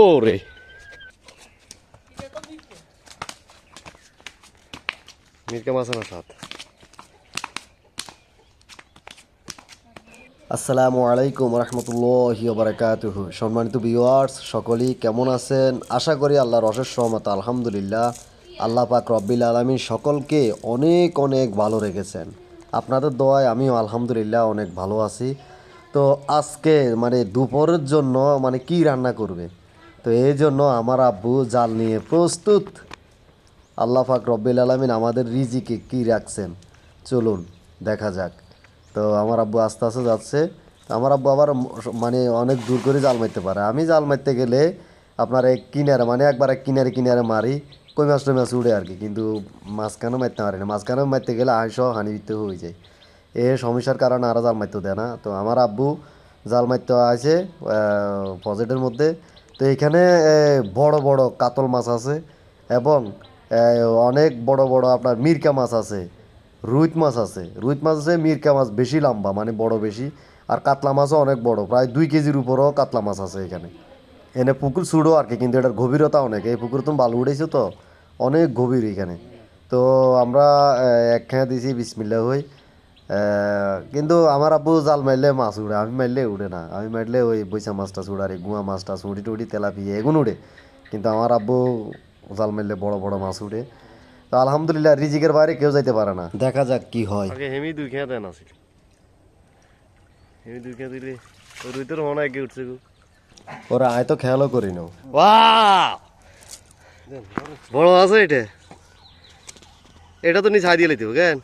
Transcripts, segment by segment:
ওরে মিরকা মাছ না সাত আসসালামু আলাইকুম রহমতুল্লাহ বারকাতুহ সম্মানিত ভিউয়ার্স সকলেই কেমন আছেন? আশা করি আল্লাহর অশেষ সহমত আলহামদুলিল্লাহ। আল্লাহ পাক রব্বিল আলমী সকলকে অনেক অনেক ভালো রেখেছেন। আপনাদের দোয়ায় আমিও আলহামদুলিল্লাহ অনেক ভালো আছি। তো আজকে মানে দুপুরের জন্য মানে কি রান্না করবে? তো এই জন্য আমার আব্বু জাল নিয়ে প্রস্তুত। আল্লাহ পাক রব্বিল আলমিন আমাদের রিজিকে কি রাখছেন? চলুন, দেখা যাক। তো আমার আব্বু আস্তে আস্তে যাচ্ছে। আমার আব্বু আবার মানে অনেক দূর করে জাল মারতে পারে। আমি জাল মারতে গেলে আপনার এক কিনারে মানে একবার এক কিনারে কিনারে মারি, কই মাছ টই মাছ উড়ে আর কি। কিন্তু মাঝখানেও মারতে পারি না। মাঝখানেও মারতে গেলে আইস হানি দিতে হয়ে যায়। এ সমস্যার কারণে আরও জাল মারতে দেয় না। তো আমার আব্বু জাল মারতে আছে পজেটের মধ্যে। তো এখানে বড় বড় কাতল মাছ আছে এবং অনেক বড় বড় আপনার মিরকা মাছ আছে রুইত মাছ আছে। রুইত মাছ আছে মিরকা মাছ বেশি লম্বা মানে বড় বেশি। আর কাতলা মাছও অনেক বড় প্রায় দুই কেজির উপরও কাতলা মাছ আছে এখানে। এনে পুকুর ছুড়ো আর কি কিন্তু এটার গভীরতা অনেক। এই পুকুর তুমি বালু উঠেছো তো অনেক গভীর এখানে। তো আমরা এ, এক খেয়া দিয়েছি বিসমিল্লা এ, কিন্তু আমার আব্বু জাল মারলে মাছ উড়ে আমি মারলে উড়ে না। আমি মারলে ওই বৈশা মাছটা ছুড়ারি গুয়া মাছটা ছুটি টুটি তেলাপিয়া এগুলো উড়ে। কিন্তু আমার আব্বু জাল মারলে বড় বড় মাছ উঠে তো আলহামদুলিল্লাহ রিজিকের বাইরে কেউ যাইতে পারে না। দেখা যাক কি হয়। আগে হেমি দুই খেয়া দেন আছিল হেমি দুই খেয়া দিলে ওই রুইতের মনে হয় উঠছে গো। ওরা আয় তো খেয়ালও করি নাও। বড় আছে এটা। এটা তো নি ছাই দিয়ে লইতে কেন?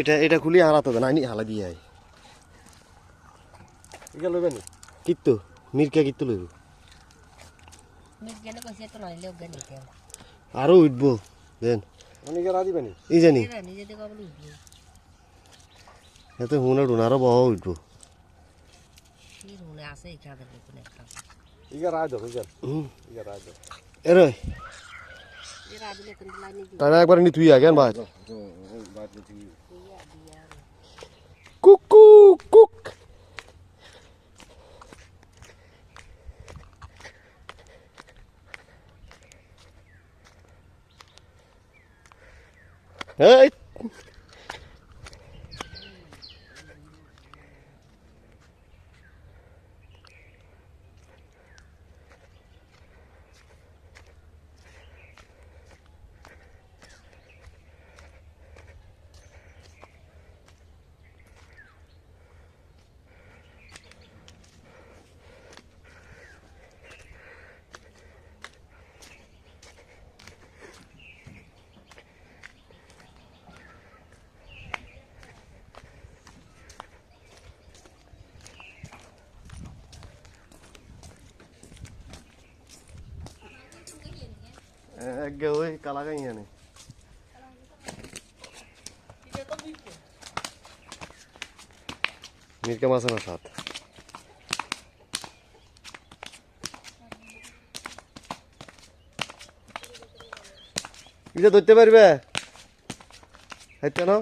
এটা এটা খুলি হারাতে হবে না আইনি হালা দিয়ে আই ইকা লইবে নি? কিত্তো মিরকা কিত্তো লইব। আরও উঠবো দেন। এই জানি। এতে হুনা টুনা আরও বহ উঠবো। একবার নি তুই আগেন ভাই cúc cúc cúc. Đấy একগে ওই কালাগাই নে মিরকা মাছ না সাত এটা ধরতে পারবে হাইতে না